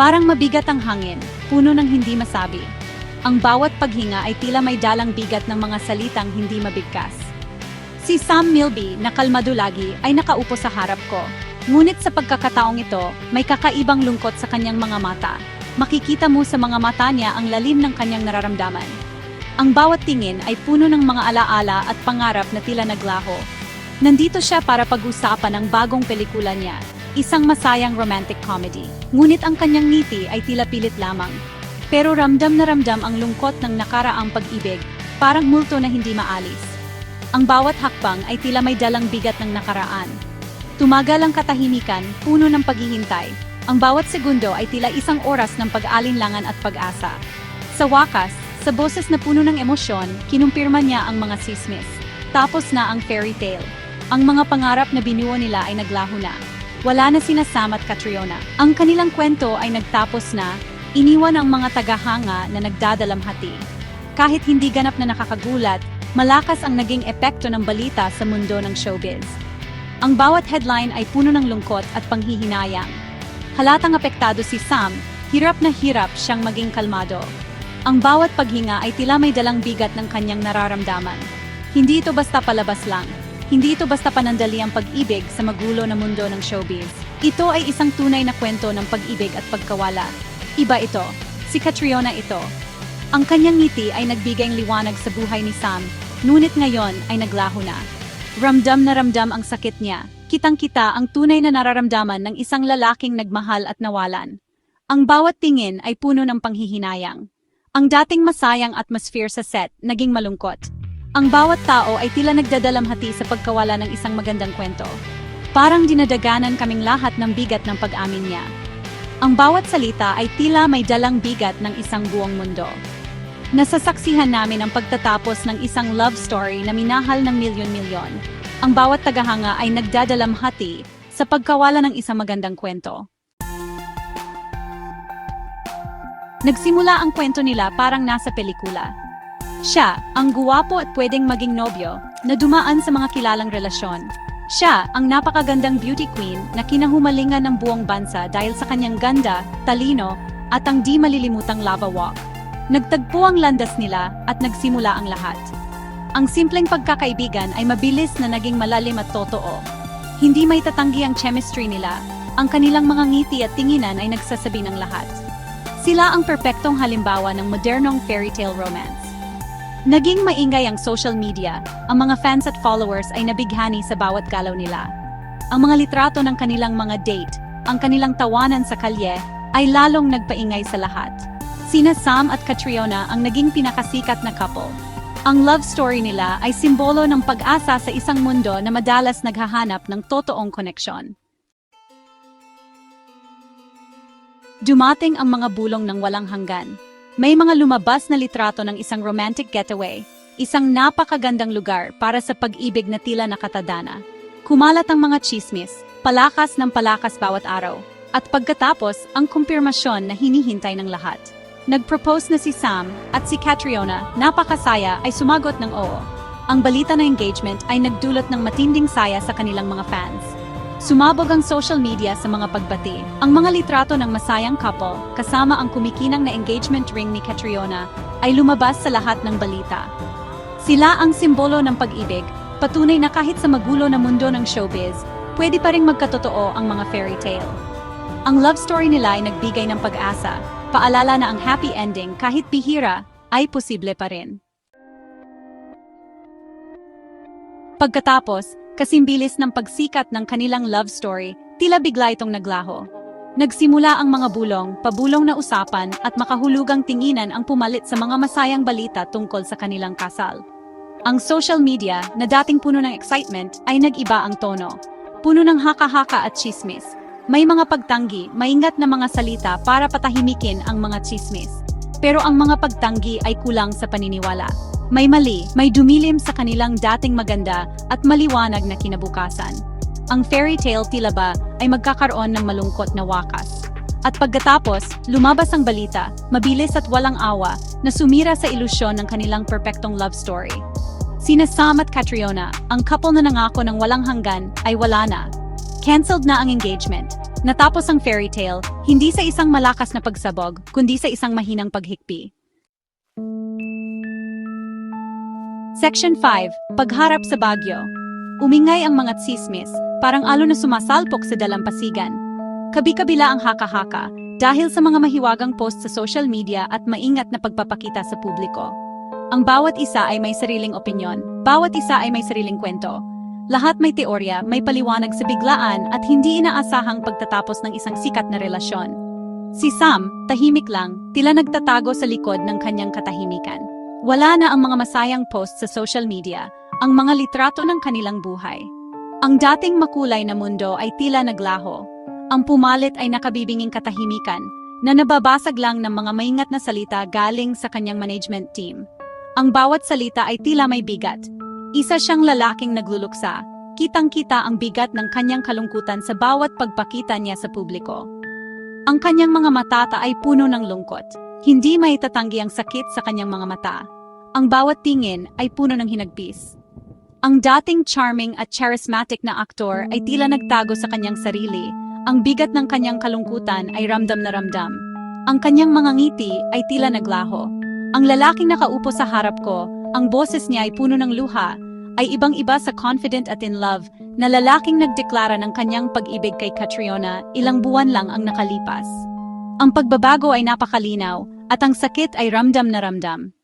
Parang mabigat ang hangin, puno ng hindi masabi. Ang bawat paghinga ay tila may dalang bigat ng mga salitang hindi mabigkas. Si Sam Milby, na kalmado lagi, ay nakaupo sa harap ko. Ngunit sa pagkakataong ito, may kakaibang lungkot sa kanyang mga mata. Makikita mo sa mga mata niya ang lalim ng kanyang nararamdaman. Ang bawat tingin ay puno ng mga alaala at pangarap na tila naglaho. Nandito siya para pag-usapan ang bagong pelikula niya, isang masayang romantic comedy. Ngunit ang kanyang ngiti ay tila pilit lamang. Pero ramdam na ramdam ang lungkot ng nakaraang pag-ibig, parang multo na hindi maalis. Ang bawat hakbang ay tila may dalang bigat ng nakaraan. Tumagal ang katahimikan, puno ng paghihintay. Ang bawat segundo ay tila isang oras ng pag-alinlangan at pag-asa. Sa wakas, sa boses na puno ng emosyon, kinumpirma niya ang mga sismis. Tapos na ang fairy tale. Ang mga pangarap na binuo nila ay naglaho na. Wala na sina Sam at Catriona. Ang kanilang kwento ay nagtapos na, iniwan ang mga tagahanga na nagdadalamhati. Kahit hindi ganap na nakakagulat, malakas ang naging epekto ng balita sa mundo ng showbiz. Ang bawat headline ay puno ng lungkot at panghihinayang. Halatang apektado si Sam, hirap na hirap siyang maging kalmado. Ang bawat paghinga ay tila may dalang bigat ng kanyang nararamdaman. Hindi ito basta palabas lang. Hindi ito basta panandali ang pag-ibig sa magulo na mundo ng showbiz. Ito ay isang tunay na kwento ng pag-ibig at pagkawala. Iba ito. Si Catriona ito. Ang kanyang ngiti ay nagbigay ng liwanag sa buhay ni Sam, ngunit ngayon ay naglaho na. Ramdam na ramdam ang sakit niya. Kitang-kita ang tunay na nararamdaman ng isang lalaking nagmahal at nawalan. Ang bawat tingin ay puno ng panghihinayang. Ang dating masayang atmosphere sa set naging malungkot. Ang bawat tao ay tila nagdadalamhati sa pagkawala ng isang magandang kwento. Parang dinadaganan kaming lahat ng bigat ng pag-amin niya. Ang bawat salita ay tila may dalang bigat ng isang buong mundo. Nasasaksihan namin ang pagtatapos ng isang love story na minahal ng milyon-milyon. Ang bawat tagahanga ay nagdadalamhati sa pagkawala ng isang magandang kwento. Nagsimula ang kwento nila parang nasa pelikula. Siya, ang guwapo at pwedeng maging nobyo, na dumaan sa mga kilalang relasyon. Siya, ang napakagandang beauty queen na kinahumalingan ng buong bansa dahil sa kanyang ganda, talino, at ang di malilimutang lava walk. Nagtagpo ang landas nila at nagsimula ang lahat. Ang simpleng pagkakaibigan ay mabilis na naging malalim at totoo. Hindi may tatanggi ang chemistry nila, ang kanilang mga ngiti at tinginan ay nagsasabi ng lahat. Sila ang perpektong halimbawa ng modernong fairy tale romance. Naging maingay ang social media, ang mga fans at followers ay nabighani sa bawat galaw nila. Ang mga litrato ng kanilang mga date, ang kanilang tawanan sa kalye, ay lalong nagpaingay sa lahat. Sina Sam at Catriona ang naging pinakasikat na couple. Ang love story nila ay simbolo ng pag-asa sa isang mundo na madalas naghahanap ng totoong koneksyon. Dumating ang mga bulong ng walang hanggan. May mga lumabas na litrato ng isang romantic getaway, isang napakagandang lugar para sa pag-ibig na tila nakatadana. Kumalat ang mga chismis, palakas ng palakas bawat araw, at pagkatapos ang kumpirmasyon na hinihintay ng lahat. Nag-propose na si Sam at si Catriona, napakasaya, ay sumagot ng oo. Ang balita na engagement ay nagdulot ng matinding saya sa kanilang mga fans. Sumabog ang social media sa mga pagbati. Ang mga litrato ng masayang couple, kasama ang kumikinang na engagement ring ni Catriona, ay lumabas sa lahat ng balita. Sila ang simbolo ng pag-ibig, patunay na kahit sa magulo na mundo ng showbiz, pwede pa ring magkatotoo ang mga fairy tale. Ang love story nila ay nagbigay ng pag-asa, paalala na ang happy ending kahit bihira ay posible pa rin. Pagkatapos, kasimbilis ng pagsikat ng kanilang love story, tila bigla itong naglaho. Nagsimula ang mga bulong, pabulong na usapan at makahulugang tinginan ang pumalit sa mga masayang balita tungkol sa kanilang kasal. Ang social media, na dating puno ng excitement, ay nag-iba ang tono. Puno ng haka-haka at chismis. May mga pagtanggi, maingat na mga salita para patahimikin ang mga chismis. Pero ang mga pagtanggi ay kulang sa paniniwala. May mali, may dumilim sa kanilang dating maganda at maliwanag na kinabukasan. Ang fairy tale tila ba ay magkakaroon ng malungkot na wakas. At pagkatapos, lumabas ang balita, mabilis at walang awa, na sumira sa ilusyon ng kanilang perpektong love story. Sina Sam at Catriona, ang couple na nangako ng walang hanggan, ay wala na. Cancelled na ang engagement. Natapos ang fairy tale, hindi sa isang malakas na pagsabog, kundi sa isang mahinang paghikpi. Section 5. Pagharap sa Bagyo. Umingay ang mga tsismis, parang alo na sumasalpok sa dalampasigan. Kabi-kabila ang haka-haka, dahil sa mga mahiwagang post sa social media at maingat na pagpapakita sa publiko. Ang bawat isa ay may sariling opinyon, bawat isa ay may sariling kwento. Lahat may teorya, may paliwanag sa biglaan at hindi inaasahang pagtatapos ng isang sikat na relasyon. Si Sam, tahimik lang, tila nagtatago sa likod ng kanyang katahimikan. Wala na ang mga masayang post sa social media, ang mga litrato ng kanilang buhay. Ang dating makulay na mundo ay tila naglaho. Ang pumalit ay nakabibinging katahimikan na nababasag lang ng mga maingat na salita galing sa kanyang management team. Ang bawat salita ay tila may bigat. Isa siyang lalaking nagluluksa. Kitang-kita ang bigat ng kanyang kalungkutan sa bawat pagpakita niya sa publiko. Ang kanyang mga matata ay puno ng lungkot. Hindi may tatanggi ang sakit sa kanyang mga mata. Ang bawat tingin ay puno ng hinagpis. Ang dating charming at charismatic na aktor ay tila nagtago sa kanyang sarili. Ang bigat ng kanyang kalungkutan ay ramdam na ramdam. Ang kanyang mga ngiti ay tila naglaho. Ang lalaking nakaupo sa harap ko, ang boses niya ay puno ng luha, ay ibang-iba sa confident at in love na lalaking nagdeklara ng kanyang pag-ibig kay Catriona ilang buwan lang ang nakalipas. Ang pagbabago ay napakalinaw at ang sakit ay ramdam na ramdam.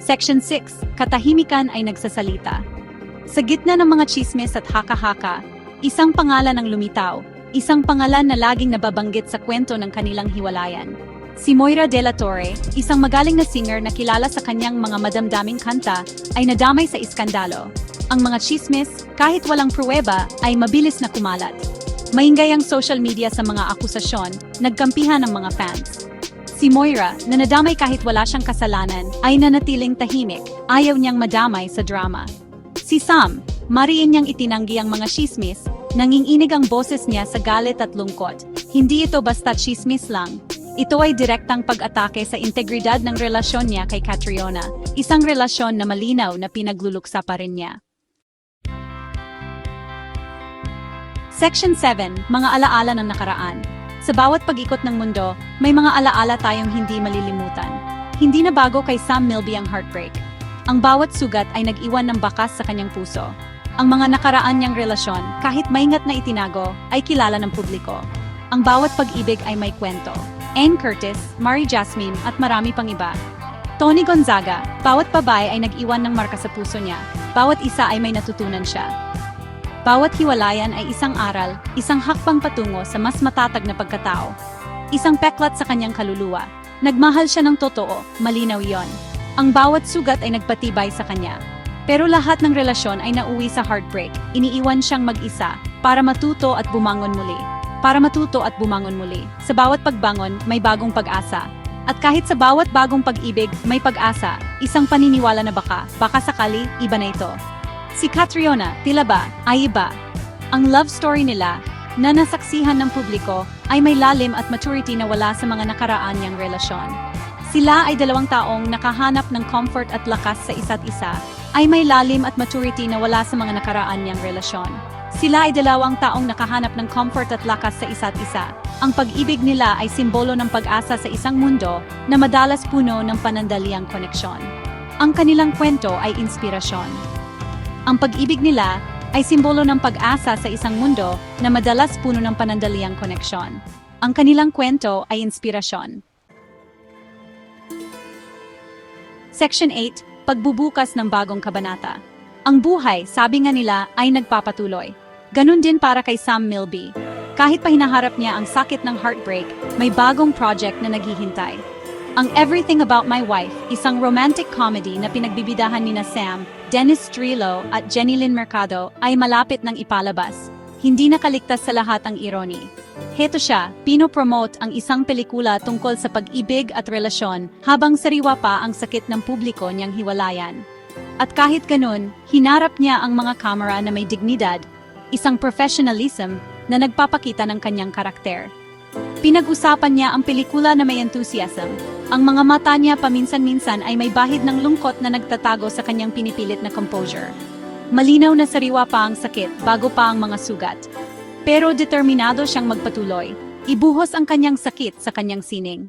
Section 6. Katahimikan ay nagsasalita. Sa gitna ng mga chismes at haka-haka, isang pangalan ang lumitaw, isang pangalan na laging nababanggit sa kwento ng kanilang hiwalayan. Si Moira De La Torre, isang magaling na singer na kilala sa kanyang mga madamdaming kanta, ay nadamay sa iskandalo. Ang mga chismes, kahit walang pruweba, ay mabilis na kumalat. Maingay ang social media sa mga akusasyon, nagkampihan ng mga fans. Si Moira, na nadamay kahit wala siyang kasalanan, ay nanatiling tahimik, ayaw niyang madamay sa drama. Si Sam, mariin niyang itinanggi ang mga chismis, nanginginig ang boses niya sa galit at lungkot. Hindi ito basta chismis lang. Ito ay direktang pag-atake sa integridad ng relasyon niya kay Catriona, isang relasyon na malinaw na pinagluluksa pa rin niya. Section 7, Mga alaala ng nakaraan. Sa bawat pag-ikot ng mundo, may mga alaala tayong hindi malilimutan. Hindi na bago kay Sam Milby ang heartbreak. Ang bawat sugat ay nag-iwan ng bakas sa kanyang puso. Ang mga nakaraan niyang relasyon, kahit maingat na itinago, ay kilala ng publiko. Ang bawat pag-ibig ay may kwento. Anne Curtis, Mari Jasmine, at marami pang iba. Tony Gonzaga, bawat babae ay nag-iwan ng marka sa puso niya. Bawat isa ay may natutunan siya. Bawat hiwalayan ay isang aral, isang hakbang patungo sa mas matatag na pagkatao. Isang peklat sa kanyang kaluluwa. Nagmahal siya ng totoo, malinaw yon. Ang bawat sugat ay nagpatibay sa kanya. Pero lahat ng relasyon ay nauwi sa heartbreak. Iniiwan siyang mag-isa para matuto at bumangon muli. Para matuto at bumangon muli. Sa bawat pagbangon, may bagong pag-asa. At kahit sa bawat bagong pag-ibig, may pag-asa, isang paniniwala na baka, baka sakali, iba na ito. Si Catriona, tila ba, ay iba. Ang love story nila, na nasaksihan ng publiko, ay may lalim at maturity na wala sa mga nakaraan niyang relasyon. Sila ay dalawang taong nakahanap ng comfort at lakas sa isa't isa, ay may lalim at maturity na wala sa mga nakaraan niyang relasyon. Sila ay dalawang taong nakahanap ng comfort at lakas sa isa't isa. Ang pag-ibig nila ay simbolo ng pag-asa sa isang mundo na madalas puno ng panandaliang koneksyon. Ang kanilang kwento ay inspirasyon. Ang pag-ibig nila ay simbolo ng pag-asa sa isang mundo na madalas puno ng panandaliang koneksyon. Ang kanilang kwento ay inspirasyon. Section 8, Pagbubukas ng bagong kabanata. Ang buhay, sabi nga nila, ay nagpapatuloy. Ganun din para kay Sam Milby. Kahit pa hinaharap niya ang sakit ng heartbreak, may bagong project na naghihintay. Ang Everything About My Wife, isang romantic comedy na pinagbibidahan ni na Sam, Dennis Trillo at Jenny Lynn Mercado ay malapit ng ipalabas. Hindi nakaligtas sa lahat ang irony. Heto siya, pinopromote ang isang pelikula tungkol sa pag-ibig at relasyon habang sariwa pa ang sakit ng publiko niyang hiwalayan. At kahit ganun, hinarap niya ang mga kamera na may dignidad, isang professionalism na nagpapakita ng kanyang karakter. Pinag-usapan niya ang pelikula na may enthusiasm. Ang mga mata niya paminsan-minsan ay may bahid ng lungkot na nagtatago sa kanyang pinipilit na composure. Malinaw na sariwa pa ang sakit bago pa ang mga sugat. Pero determinado siyang magpatuloy. Ibuhos ang kanyang sakit sa kanyang sining.